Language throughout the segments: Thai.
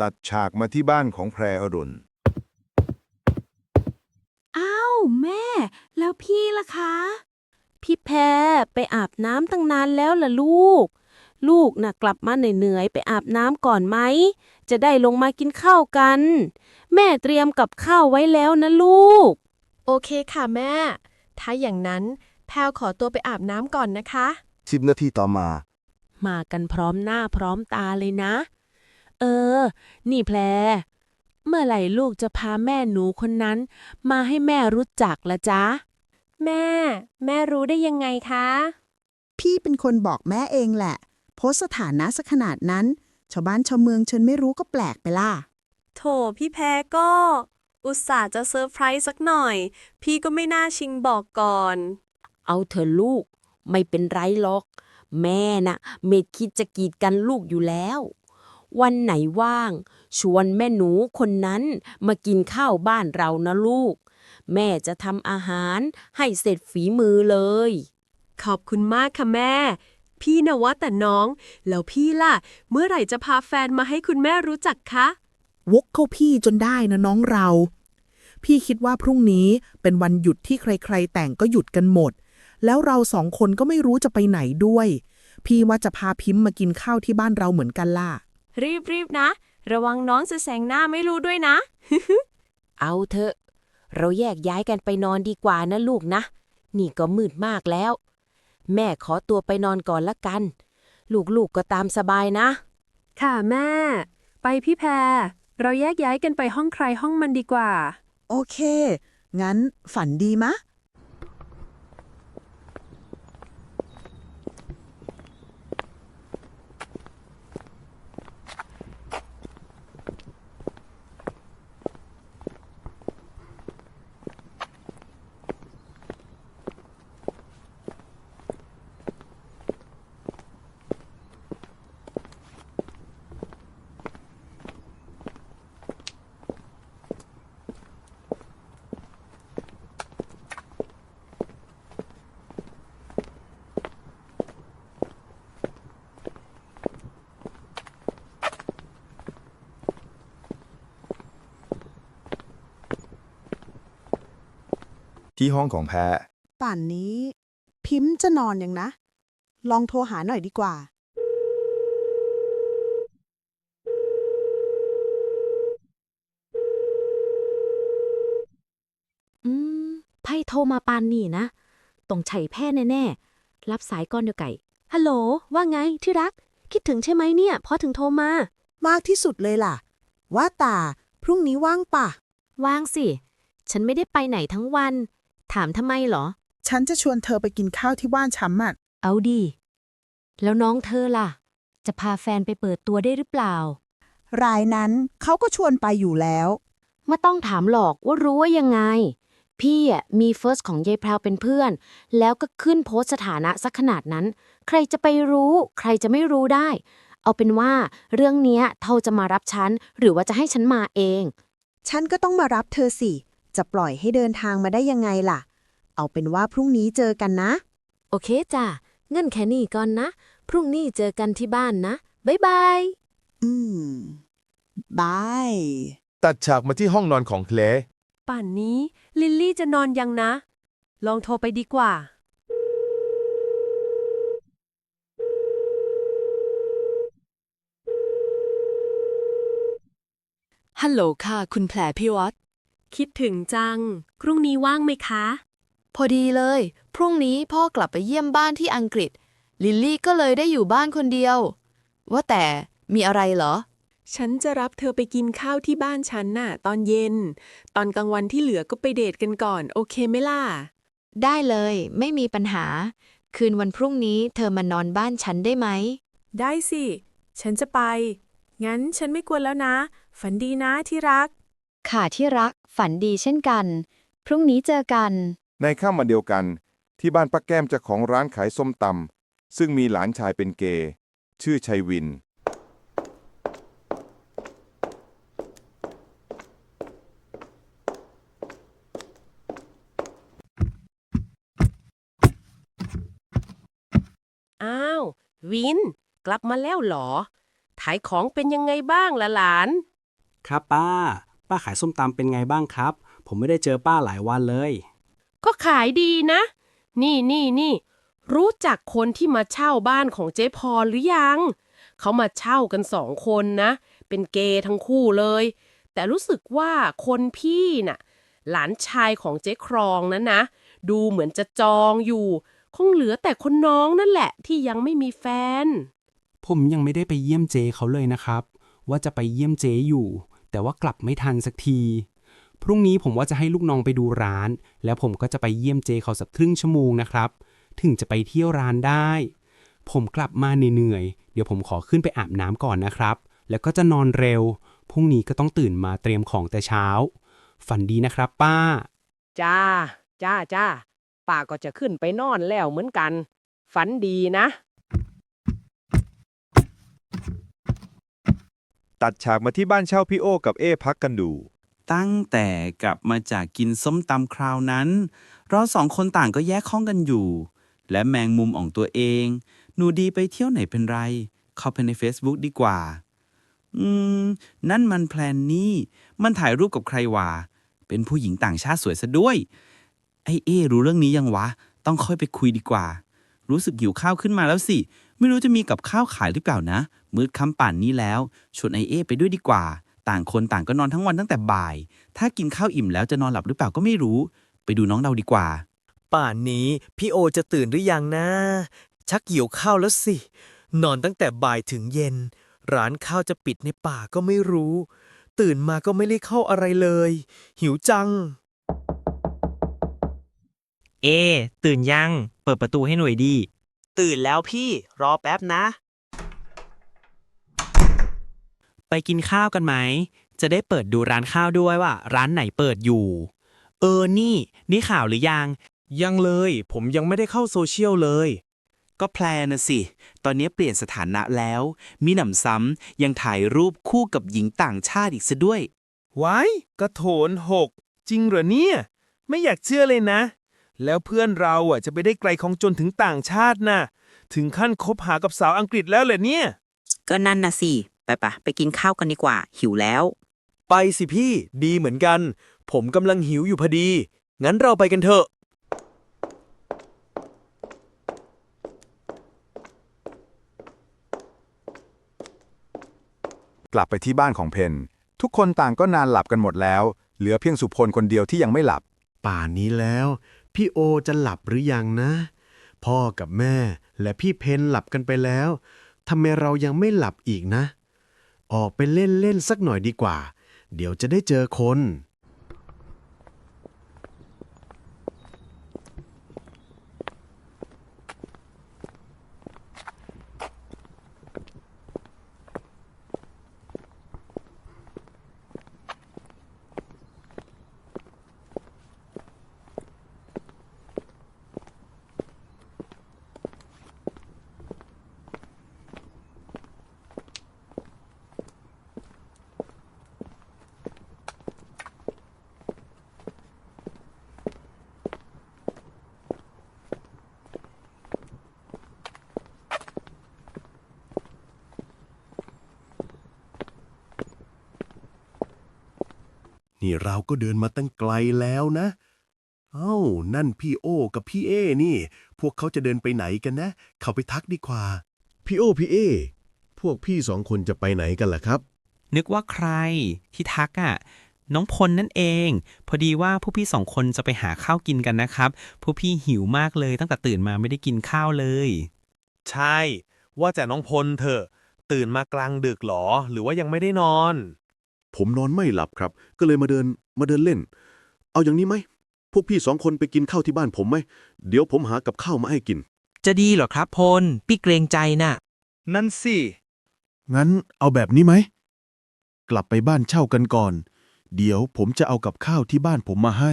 ตัดฉากมาที่บ้านของแพรอรุณ อ้าว แม่ แล้วพี่ล่ะคะ พี่แพรไปอาบน้ำตั้งนานแล้วล่ะลูก ลูกน่ะกลับมาเหนื่อยๆไปอาบน้ำก่อนไหม จะได้ลงมากินข้าวกัน แม่เตรียมกับข้าวไว้แล้วนะลูก โอเคค่ะแม่ ถ้าอย่างนั้นแพลวขอตัวไปอาบน้ำก่อนนะคะ สิบนาทีต่อมา มากันพร้อมหน้าพร้อมตาเลยนะ เออ นี่แพรเมื่อไหร่ลูกจะพาแม่หนูคนนั้น มาให้แม่รู้จักละจ๊ะ แม่ แม่รู้ได้ยังไงคะ พี่เป็นคนบอกแม่เองแหละ โพสต์สถานะสักขนาดนั้น ชาวบ้านชาวเมืองฉันไม่รู้ก็แปลกไปล่ะ โถพี่แพ้ก็ อุตส่าห์จะเซอร์ไพรส์สักหน่อย พี่ก็ไม่น่าชิงบอกก่อน เอาเถอะลูก ไม่เป็นไรหรอก แม่น่ะ เมดคิดจะกีดกันลูกอยู่แล้ว วันไหนว่าง ชวนแม่หนูคนนั้นมากินข้าวบ้านเรานะลูก แม่จะทำอาหารให้เสร็จฝีมือเลย ขอบคุณมากค่ะแม่ พี่นะว่าแต่น้อง แล้วพี่ล่ะ เมื่อไหร่จะพาแฟนมาให้คุณแม่รู้จักคะ วกเข้าพี่จนได้นะน้องเรา พี่คิดว่าพรุ่งนี้เป็นวันหยุดที่ใครๆ แต่งก็หยุดกันหมด แล้วเราสองคนก็ไม่รู้จะไปไหนด้วย พี่ว่าจะพาพิมพ์มากินข้าวที่บ้านเราเหมือนกันล่ะ รีบๆนะ ระวังน้องจะแสงหน้าไม่รู้ด้วยนะ เอาเถอะ เราแยกย้ายกันไปนอนดีกว่านะลูกนะ นี่ก็มืดมากแล้ว แม่ขอตัวไปนอนก่อนละกัน ลูกๆกก็ตามสบายนะ ค่ะแม่ ไปพี่แพร เราแยกย้ายกันไปห้องใครห้องมันดีกว่า โอเค งั้นฝันดีมะ ที่ห้องของแพรป่านนี้ พิมพ์จะนอนยังนะ ลองโทรหาหน่อยดีกว่า อืม ไพ่โทรมาปานนี่นะต้องใช่แพ่แน่ๆ รับสายก่อนเดี๋ยวไก่ ฮัลโหล ว่าไงที่รัก คิดถึงใช่ไหมเนี่ย พอถึงโทรมา มากที่สุดเลยล่ะ ว่าตาพรุ่งนี้ว่างป่ะ ว่างสิ ฉันไม่ได้ไปไหนทั้งวัน ถามทำไมเหรอ ฉันจะชวนเธอไปกินข้าวที่บ้านฉันอะเอาดี แล้วน้องเธอล่ะ จะพาแฟนไปเปิดตัวได้หรือเปล่า รายนั้นเขาก็ชวนไปอยู่แล้ว ไม่ต้องถามหรอกว่ารู้ว่ายังไง พี่อะมีเฟิร์สของยายแพรวเป็นเพื่อน แล้วก็ขึ้นโพสต์สถานะสักขนาดนั้น ใครจะไปรู้ ใครจะไม่รู้ได้ เอาเป็นว่าเรื่องเนี้ยเท่าจะมารับฉัน หรือว่าจะให้ฉันมาเอง ฉันก็ต้องมารับเธอสิ จะปล่อยให้เดินทางมาได้ยังไงล่ะ เอาเป็นว่าพรุ่งนี้เจอกันนะ โอเคจ้ะเงินแค่นี้ก่อนนะ พรุ่งนี้เจอกันที่บ้านนะ บ๊ายบาย อืม บาย ตัดฉากมาที่ห้องนอนของเคลป่านนี้ ลิลลี่จะนอนยังนะ ลองโทรไปดีกว่า ฮัลโหลค่ะ คุณแผลพี่วัด คิดถึงจัง พรุ่งนี้ว่างไหมคะ พอดีเลย พรุ่งนี้พ่อกลับไปเยี่ยมบ้านที่อังกฤษ ลิลลี่ก็เลยได้อยู่บ้านคนเดียว ว่าแต่มีอะไรเหรอ ฉันจะรับเธอไปกินข้าวที่บ้านฉันน่ะ ตอนเย็น ตอนกลางวันที่เหลือก็ไปเดทกันก่อน โอเคไหมล่ะ ได้เลย ไม่มีปัญหา คืนวันพรุ่งนี้เธอมานอนบ้านฉันได้ไหม ได้สิ ฉันจะไป งั้นฉันไม่กวนแล้วนะ ฝันดีนะที่รัก ค่ะที่รัก ฝันดีเช่นกัน พรุ่งนี้เจอกัน ในค่ำวันเดียวกัน ที่บ้านป้าแก้มเจ้าของร้านขายส้มตำซึ่งมีหลานชายเป็นเกย์ชื่อชัยวิน อ้าว วิน กลับมาแล้วเหรอทายของเป็นยังไงบ้างล่ะหลาน ครับป้า ป้าขายส้มตำเป็นไงบ้างครับ ผมไม่ได้เจอป้าหลายวันเลย ก็ขายดีนะ นี่นี่นี่ รู้จักคนที่มาเช่าบ้านของเจ๊พรหรือยัง เขามาเช่ากันสองคนนะ เป็นเกย์ทั้งคู่เลย แต่รู้สึกว่าคนพี่น่ะ หลานชายของเจ๊ครองนั้นนะ ดูเหมือนจะจองอยู่ คงเหลือแต่คนน้องนั่นแหละที่ยังไม่มีแฟน ผมยังไม่ได้ไปเยี่ยมเจเขาเลยนะครับ ว่าจะไปเยี่ยมเจอยู่ แต่ว่ากลับไม่ทันสักที พรุ่งนี้ผมว่าจะให้ลูกน้องไปดูร้าน แล้วผมก็จะไปเยี่ยมเจเขาสักครึ่งชั่วโมงนะครับ ถึงจะไปเที่ยวร้านได้ ผมกลับมาเหนื่อยๆเดี๋ยวผมขอขึ้นไปอาบน้ำก่อนนะครับ แล้วก็จะนอนเร็ว พรุ่งนี้ก็ต้องตื่นมาเตรียมของแต่เช้า ฝันดีนะครับ ป้า จ้า จ้าจ้าป้าก็จะขึ้นไปนอนแล้วเหมือนกัน ฝันดีนะ ตัดฉากมาที่บ้านเช่าพี่โอกับเอพักกันดู ตั้งแต่กลับมาจากกินส้มตำคราวนั้น เราสองคนต่างก็แยกห้องกันอยู่ และแมงมุมของตัวเอง หนูดีไปเที่ยวไหนเป็นไร เข้าไปใน Facebook ดีกว่า อืม นั่นมันแพลนนี่ มันถ่ายรูปกับใครวะเป็นผู้หญิงต่างชาติสวยซะด้วย ไอเอรู้เรื่องนี้ยังวะ ต้องค่อยไปคุยดีกว่า รู้สึกหิวข้าวขึ้นมาแล้วสิ ไม่รู้จะมีกับข้าวขายหรือเปล่านะ มืดค่ำป่านนี้แล้ว ชวนไอเอไปด้วยดีกว่า ต่างคนต่างก็นอนทั้งวันตั้งแต่บ่าย ถ้ากินข้าวอิ่มแล้วจะนอนหลับหรือเปล่าก็ไม่รู้ ไปดูน้องเราดีกว่า ป่านนี้พี่โอจะตื่นหรือยังนะ ชักหิวข้าวแล้วสิ นอนตั้งแต่บ่ายถึงเย็น ร้านข้าวจะปิดในป่าก็ไม่รู้ ตื่นมาก็ไม่ได้เข้าอะไรเลย หิวจัง เอ ตื่นยัง เปิดประตูให้หน่อยดี ตื่นแล้วพี่ รอแป๊บนะ ไปกินข้าวกันไหม จะได้เปิดดูร้านข้าวด้วยว่า ร้านไหนเปิดอยู่ เออนี่นี่ข่าวหรือยัง ยังเลย ผมยังไม่ได้เข้าโซเชียลเลย ก็แพลนนะสิ ตอนนี้เปลี่ยนสถานะแล้ว มีหนำซ้ำยังถ่ายรูปคู่กับหญิงต่างชาติอีกซะด้วย ไว้กระโถนหก จริงเหรอเนี่ย ไม่อยากเชื่อเลยนะ แล้วเพื่อนเราอะจะไปได้ไกลของจนถึงต่างชาติน่ะ ถึงขั้นคบหากับสาวอังกฤษแล้วเหรอเนี่ย ก็นั่นนะสิ ไปปะไปกินข้าวกันดีกว่า หิวแล้ว ไปสิพี่ ดีเหมือนกัน ผมกำลังหิวอยู่พอดี งั้นเราไปกันเถอะ กลับไปที่บ้านของเพนทุกคนต่างก็นานหลับกันหมดแล้ว เหลือเพียงสุพลคนเดียวที่ยังไม่หลับ ป่านนี้แล้ว พี่โอจะหลับหรือยังนะ พ่อกับแม่และพี่เพนหลับกันไปแล้วทำไมเรายังไม่หลับอีกนะ ออกไปเล่นเล่นสักหน่อยดีกว่า เดี๋ยวจะได้เจอคน นี่เราก็เดินมาตั้งไกลแล้วนะ เอ้า นั่นพี่โอ กับพี่เอนี่ พวกเขาจะเดินไปไหนกันนะ เขาไปทักดีกว่า พี่โอพี่เอ พวกพี่สองคนจะไปไหนกันล่ะครับ นึกว่าใครที่ทักอะ น้องพลนั่นเอง พอดีว่าผู้พี่สองคนจะไปหาข้าวกินกันนะครับ ผู้พี่หิวมากเลยตั้งแต่ตื่นมาไม่ได้กินข้าวเลย ใช่ ว่าแต่น้องพลเถอะ ตื่นมากลางดึกหรอ หรือว่ายังไม่ได้นอน ผมนอนไม่หลับครับ ก็เลยมาเดินมาเดินเล่น เอาอย่างนี้ไหม พวกพี่สองคนไปกินข้าวที่บ้านผมไหม เดี๋ยวผมหากับข้าวมาให้กิน จะดีเหรอครับพล พี่เกรงใจน่ะ นั่นสิ งั้นเอาแบบนี้ไหม กลับไปบ้านเช่ากันก่อน เดี๋ยวผมจะเอากับข้าวที่บ้านผมมาให้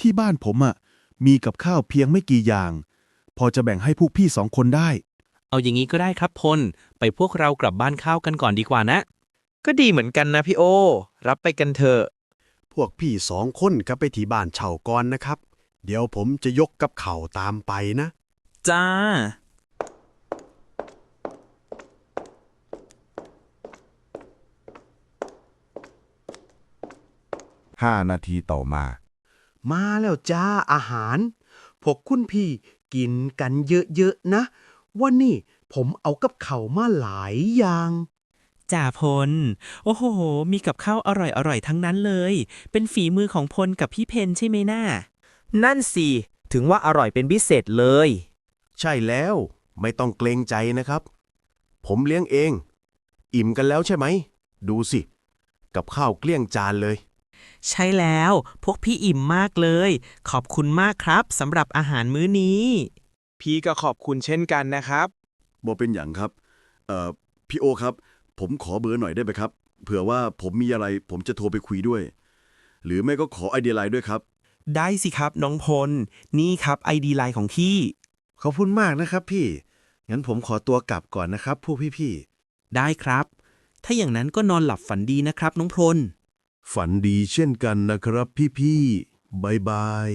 ที่บ้านผมอะมีกับข้าวเพียงไม่กี่อย่าง พอจะแบ่งให้พวกพี่สองคนได้ เอาอย่างนี้ก็ได้ครับพล ไปพวกเรากลับบ้านข้าวกันก่อนดีกว่านะ ก็ดีเหมือนกันนะพี่โอ รับไปกันเถอะ พวกพี่สองคนก็ไปที่บ้านเฉาก่อนนะครับ เดี๋ยวผมจะยกกับเข่าตามไปนะ จ้า ห้านาทีต่อมา มาแล้วจ้าอาหาร พวกคุณพี่กินกันเยอะๆนะ วันนี้ผมเอากับเขามาหลายอย่าง จ่าพล โอ้โห มีกับข้าวอร่อยๆทั้งนั้นเลย เป็นฝีมือของพลกับพี่เพนใช่ไหมน่า นั่นสิ ถึงว่าอร่อยเป็นพิเศษเลย ใช่แล้วไม่ต้องเกรงใจนะครับ ผมเลี้ยงเอง อิ่มกันแล้วใช่ไหม ดูสิ กับข้าวเกลี้ยงจานเลย ใช่แล้ว พวกพี่อิ่มมากเลย ขอบคุณมากครับสำหรับอาหารมื้อนี้ พี่ก็ขอบคุณเช่นกันนะครับบ่เป็นอย่างครับ เอ่อ พี่โอครับ ผมขอเบอร์หน่อยได้ไหมครับ เผื่อว่าผมมีอะไรผมจะโทรไปคุยด้วย หรือไม่ก็ขอไอเดียไลน์ด้วยครับ ได้สิครับน้องพล นี่ครับไอดีไลน์ของพี่ ขอบคุณมากนะครับพี่ งั้นผมขอตัวกลับก่อนนะครับผู้พี่ได้ครับ ถ้าอย่างนั้นก็นอนหลับฝันดีนะครับ น้องพล ฝันดีเช่นกันนะครับพี่ๆบายบาย